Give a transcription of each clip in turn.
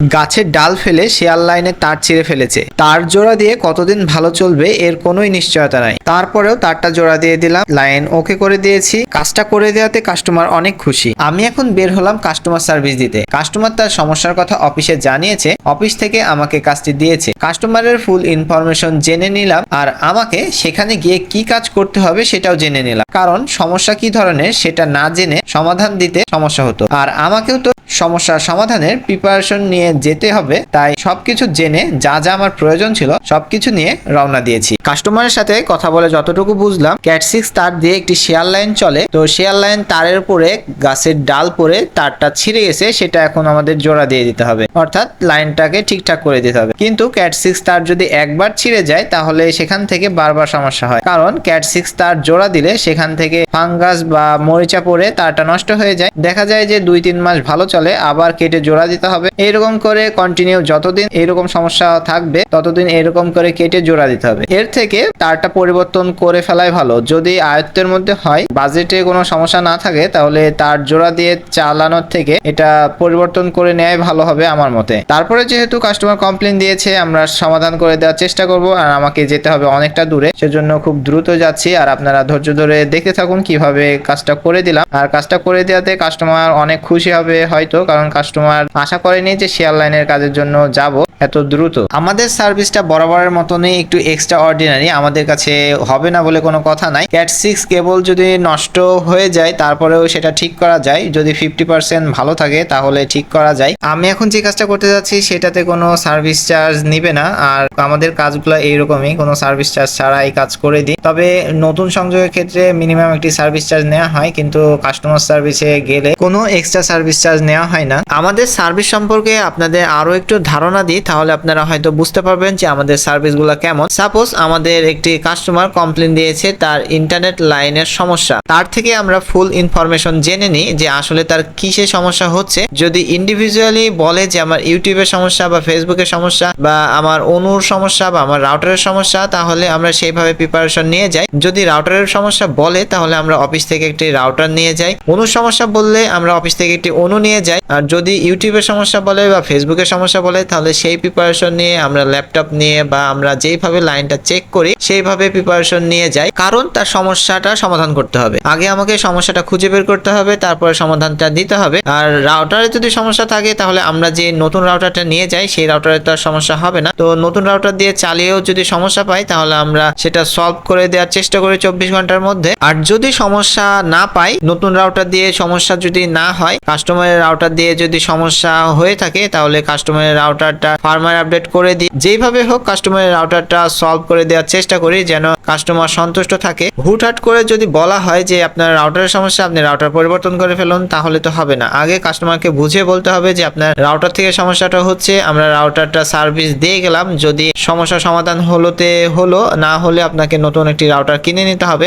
গাছের ডাল ফেলে শেয়ার লাইনে তার ছিঁড়ে ফেলেছে। তার জোড়া দিয়ে কতদিন ভালো চলবে এর কোনোই নিশ্চয়তা নাই। তারপরেও তারটা জোড়া দিয়ে দিলাম, লাইন ওকে করে দিয়েছি। কাজটা করে দেওয়াতে কাস্টমার অনেক খুশি। আমি এখন বের হলাম কাস্টমার সার্ভিস দিতে। কাস্টমার তার সমস্যার কথা অফিসে জানিয়েছে, অফিস থেকে আমাকে কাজটি দিয়েছে। কাস্টমারের ফুল ইনফরমেশন জেনে নিলাম আর আমাকে সেখানে গিয়ে কি কাজ করতে হবে সেটাও জেনে নিলাম। কারণ সমস্যা কি ধরনের সেটা না জেনে সমাধান দিতে সমস্যা হতো। আর আমাকেও তো সমস্যার সমাধানের প্রিপারেশন নিয়ে যেতে হবে, তাই সবকিছু জেনে যা যা আমার প্রয়োজন ছিল সবকিছু নিয়ে রওনা দিয়েছি। কাস্টমারের সাথে কথা বলে যতটুকু বুঝলাম, ক্যাট সিক্স তার দিয়ে একটি শেয়ার লাইন চলে। তো শেয়ার লাইন তারের উপরে গাছের ডাল পরে তারটা ছিঁড়ে গেছে, সেটা এখন আমাদের জোড়া দিয়ে দিতে হবে। অর্থাৎ লাইনটাকে ঠিকঠাক করে দিতে হবে। কিন্তু ক্যাট সিক্স তার যদি একবার ছিঁড়ে যায়, তাহলে সেখান থেকে বারবার সমস্যা হয়। কারণ ক্যাট সিক্স তার জোড়া দিলে সেখান থেকে ফাঙ্গাস বা মরিচা পড়ে তারটা নষ্ট হয়ে যায়। দেখা যায় যে দুই তিন মাস ভালো চলে, আবার কেটে জোড়া দিতে হবে। এরকম করে কন্টিনিউ যতদিন এরকম সমস্যা থাকবে, ততদিন এরকম করে কেটে জোড়া দিতে হবে। এর থেকে তারটা পরিবর্তন করে ফেলাই ভালো। যদি আয়ত্তের মধ্যে হয় বাজেটে কোনো সমস্যা না থাকে, তাহলে তার জোড়া দিয়ে চালানোর থেকে এটা পরিবর্তন করে নেয় ভালো হবে আমার মতে। তারপরে যেহেতু কাস্টমার কমপ্লেন দিয়েছে, আমরা সমাধান করে দেওয়ার চেষ্টা করব আর আমাকে যেতে হবে অনেকটা দূরে। সেজন্য খুব দ্রুত যাচ্ছি আর আপনারা ধৈর্য ধরে দেখতে থাকুন কীভাবে কাজটা করে দিলাম। আর কাজটা করে দেওয়াতে কাস্টমার অনেক খুশি হবে হয়তো, কারণ কাস্টমার আশা করেনি যে শেয়ার লাইনের কাজের জন্য যাব এত দ্রুত। আমাদের সার্ভিসটা বরাবরের মতনই একটু এক্সট্রা অর্ডিনারি আমাদের কাছে হবে না বলে কোনো কথা নাই। ক্যাট সিক্স কেবল যদি নষ্ট হয়ে যায়, তারপরেও সেটা ঠিক করা যায়। যদি ফিফটি পার্সেন্ট ভালো থাকে, তাহলে ঠিক করা যায়। আমি এখন যে কাজটা করতে যাচ্ছি, সেটাতে কোনো সার্ভিস চার্জ নিবে না। আর আমাদের কাজগুলো এইরকমই, কোনো সার্ভিস চার্জ ছাড়া এই কাজ করে দিই। তবে নতুন সংযোগের ক্ষেত্রে মিনিমাম একটি সার্ভিস চার্জ নেওয়া হয়, কিন্তু কাস্টমার সার্ভিসে গেলে কোনো এক্সট্রা সার্ভিস চার্জ নেওয়া হয় না। আমাদের সার্ভিস সম্পর্কে আপনাদের আরও একটু ধারণা দিই, তাহলে আপনারা হয়তো বুঝতে পারবেন যে আমাদের সার্ভিসগুলো কেমন। সাপোজ আমাদের একটি কাস্টমার কমপ্লেন দিয়েছে তার ইন্টারনেট লাইনের সমস্যা। তার থেকে আমরা ফুল ইনফরমেশন জেনে নিই যে আসলে তার কিসে সমস্যা হচ্ছে। যদি ইন্ডিভিজুয়ালি বলে যে আমার ইউটিউবের সমস্যা বা ফেসবুকের সমস্যা বা আমার অনুর সমস্যা বা আমার রাউটারের সমস্যা, তাহলে আমরা সেইভাবে প্রিপারেশন নিয়ে যাই। যদি রাউটারের সমস্যা বলে, তাহলে আমরা অফিস থেকে একটি রাউটার নিয়ে যাই। অনুর সমস্যা বললে আমরা অফিস থেকে একটি অনু নিয়ে যাই। আর যদি ইউটিউবের সমস্যা বলে বা ফেসবুকের সমস্যা বলে, তাহলে সেই প্রিপারেশন নিয়ে আমরা ল্যাপটপ নিয়ে বা আমরা যেইভাবে লাইনটা চেক করি, সেইভাবে প্রিপারেশন নিয়ে যাই। কারণ তার সমস্যাটা সমাধান করতে হবে। আগে আমাকে সমস্যাটা খুঁজে বের করতে হবে, তারপরে সমাধানটা দিতে হবে। আর রাউটারে যদি সমস্যা থাকে, তাহলে আমরা যে নতুন রাউটারটা নিয়ে যাই, সেই রাউটারে তো আর সমস্যা হবে না। তো নতুন রাউটার দিয়ে চালিয়েও যদি সমস্যা পাই, তাহলে আমরা সেটা সলভ করে দেওয়ার চেষ্টা করি চব্বিশ ঘণ্টার মধ্যে। আর যদি সমস্যা না পাই, নতুন রাউটার দিয়ে সমস্যা যদি না হয় কাস্টমারের রাউটার দিয়ে যদি সমস্যা হয়ে থাকে তাহলে কাস্টমারের রাউটারটা ফার্মার আপডেট করে দিই যেইভাবে হোক কাস্টমারের রাউটারটা সলভ করে দেওয়ার চেষ্টা করি যেন কাস্টমার সন্তুষ্ট থাকে। হুটহাট করে যদি বলা হয় যে আপনার রাউটারের সমস্যা, আপনি রাউটার পরিবর্তন করে ফেলুন, তাহলে তো হবে না। আগে কাস্টমারকে বুঝিয়ে বলতে হবে যে আপনার রাউটার থেকে সমস্যাটা হচ্ছে, আমরা রাউটারটা সার্ভিস দিয়ে গেলাম। যদি সমস্যা সমাধান হলোতে হলো, না হলে আপনাকে নতুন একটি রাউটার কিনে নিতে হবে।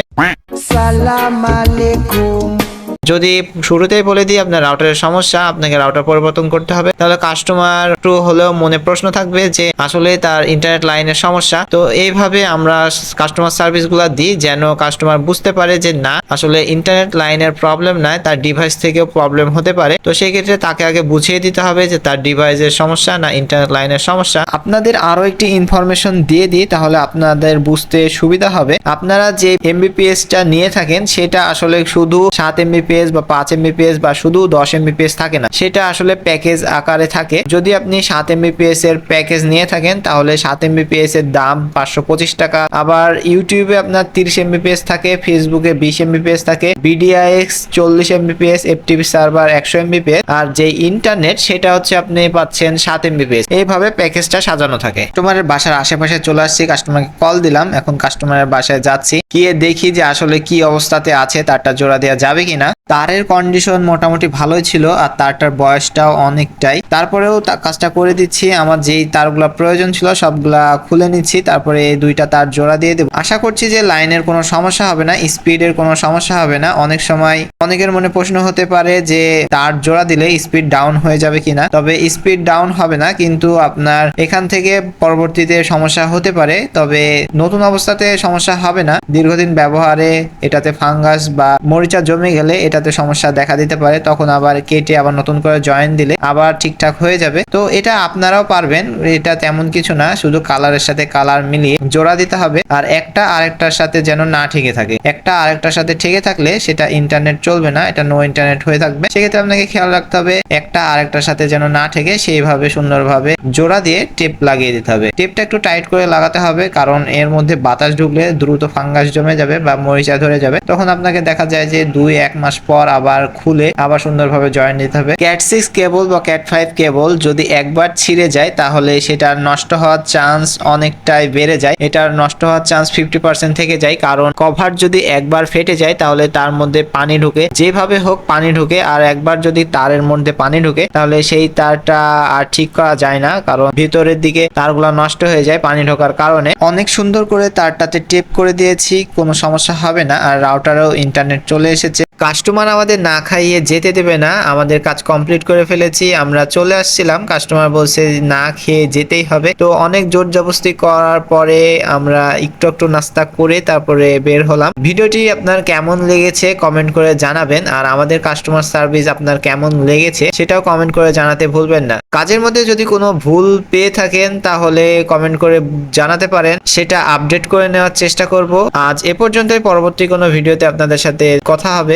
সালাম আলাইকুম। যদি শুরুতেই বলে দিই আপনার রাউটারের সমস্যা, আপনাকে রাউটার পরিবর্তন করতে হবে, তাহলে কাস্টমার একটু হলেও মনে প্রশ্ন থাকবে যে আসলে তার ইন্টারনেট লাইনের সমস্যা। তো এইভাবে আমরা কাস্টমার সার্ভিসগুলো দিই যেন কাস্টমার বুঝতে পারে যে না, আসলে ইন্টারনেট লাইনের প্রবলেম নয় তার ডিভাইস থেকেও প্রবলেম হতে পারে। তো সেই ক্ষেত্রে তাকে আগে বুঝিয়ে দিতে হবে যে তার ডিভাইসের সমস্যা না ইন্টারনেট লাইনের সমস্যা। আপনাদের আরও একটি ইনফরমেশন দিয়ে দিই, তাহলে আপনাদের বুঝতে সুবিধা হবে। আপনারা যে এমবিপিএসটা নিয়ে থাকেন, সেটা আসলে শুধু সাত এমবিপিএস বা পাঁচ এমবিপিএস বা শুধু দশ এমবিপিএস থাকে না, সেটা আসলে প্যাকেজ আকারে থাকে। যদি আপনি সাত এমবিপিএস এর প্যাকেজ নিয়ে থাকেন, তাহলে সাত এমবিপিএস এর দাম পাঁচশো পঁচিশ টাকা। আবার ইউটিউবে আপনার তিরিশ এমবিপিএস থাকে ফেসবুকে বিশ এমবিপিএস থাকে বিডিআইএক্স চল্লিশ এমবিপিএস এফটিপি সার্ভার একশো এমবিপিএস আর যে ইন্টারনেট সেটা হচ্ছে আপনি পাচ্ছেন সাত এমবিপিএস এইভাবে প্যাকেজটা সাজানো থাকে। কাস্টমারের বাসার আশেপাশে চলে আসছি কাস্টমারকে কল দিলাম, এখন কাস্টমারের বাসায় যাচ্ছি। গিয়ে দেখি যে আসলে কি অবস্থাতে আছে, তারটা জোড়া দেওয়া যাবে কিনা। তারের কন্ডিশন মোটামুটি ভালোই ছিল আর তারটার বয়সটাও অনেকটাই। তারপরেও কাজটা করে দিচ্ছি, আমার যেই তারগুলা প্রয়োজন ছিল সবগুলা খুলে নিচ্ছি, তারপরে এই দুইটা তার জোড়া দিয়ে দেবো। আশা করছি যে লাইনের কোনো সমস্যা হবে না, স্পিডের কোনো সমস্যা হবে না। অনেক সময় অনেকের মনে প্রশ্ন হতে পারে যে তার জোড়া দিলে স্পিড ডাউন হয়ে যাবে কিনা, তবে স্পিড ডাউন হবে না, কিন্তু আপনার এখান থেকে পরবর্তীতে সমস্যা হতে পারে, তবে নতুন অবস্থাতে সমস্যা হবে না। দীর্ঘদিন ব্যবহারে এটাতে ফাঙ্গাস বা মরিচা জমে গেলে এটাতে সমস্যা দেখা দিতে পারে, তখন আবার কেটে আবার নতুন করে জয়েন দিলে আবার ঠিকঠাক হয়ে যাবে। তো এটা আপনারাও পারবেন, এটা তেমন কিছু না, শুধু কালারের সাথে কালার মিলিয়ে জোড়া দিতে হবে। আর একটা আরেকটার সাথে যেন না ঠেকে থাকে। একটা আরেকটার সাথে ঠেকে থাকলে সেটা ইন্টারনেট চলবে না, এটা নো ইন্টারনেট হয়ে থাকবে। সেক্ষেত্রে আপনাকে খেয়াল রাখতে হবে, একটা আরেকটার সাথে যেন না ঠেকে, সেইভাবে সুন্দরভাবে জোড়া দিয়ে টেপ লাগিয়ে দিতে হবে। টেপটা একটু টাইট করে লাগাতে হবে, কারণ এর মধ্যে বাতাস ঢুকলে দ্রুত ফাঙ্গাস জমে যাবে বা মরিচা ধরে যাবে। তখন আপনাকে দেখা যায় যে দুই, এক মাস পর আবার খুলে আবার সুন্দরভাবে জয়েন দিতে হবে। ক্যাট সিক্স কেবল বা ক্যাট ফাইভ কেবল যদি একবার ছিঁড়ে যায়, তাহলে সেটার নষ্ট হওয়ার চান্স অনেকটাই বেড়ে যায়। এটার নষ্ট হওয়ার চান্স ফিফটি পার্সেন্ট থেকে যায়, কারণ কভার যদি একবার ফেটে যায়, তাহলে তার মধ্যে পানি ঢুকে। যেভাবে হোক পানি ঢুকে, আর একবার যদি তারের মধ্যে পানি ঢুকে, তাহলে সেই তারটা আর ঠিক করা যায় না, কারণ ভিতরের দিকে তারগুলো নষ্ট হয়ে যায় পানি ঢোকার কারণে। অনেক সুন্দর করে তারটাতে টেপ করে দিয়েছি, কোনো সমস্যা হবে না, আর রাউটারেও ইন্টারনেট চলে এসেছে। কাস্টমার আমাদের না খাইয়ে যেতে দেবে না, আমাদের কাজ কমপ্লিট করে ফেলেছি, আমরা চলে আসছিলাম, কাস্টমার বলছে না খেয়ে যেতেই হবে। তো অনেক জোর জবস্তি করার পরে আমরা একটু একটু নাস্তা করে তারপরে বের হলাম। ভিডিওটি আপনার কেমন লেগেছে কমেন্ট করে জানাবেন, আর আমাদের কাস্টমার সার্ভিস আপনার কেমন লেগেছে সেটাও কমেন্ট করে জানাতে ভুলবেন না। কাজের মধ্যে যদি কোনো ভুল পেয়ে থাকেন, তাহলে কমেন্ট করে জানাতে পারেন, সেটা আপডেট করে নেওয়ার চেষ্টা করব। আজ এ পর্যন্তই, পরবর্তী কোনো ভিডিওতে আপনাদের সাথে কথা হবে।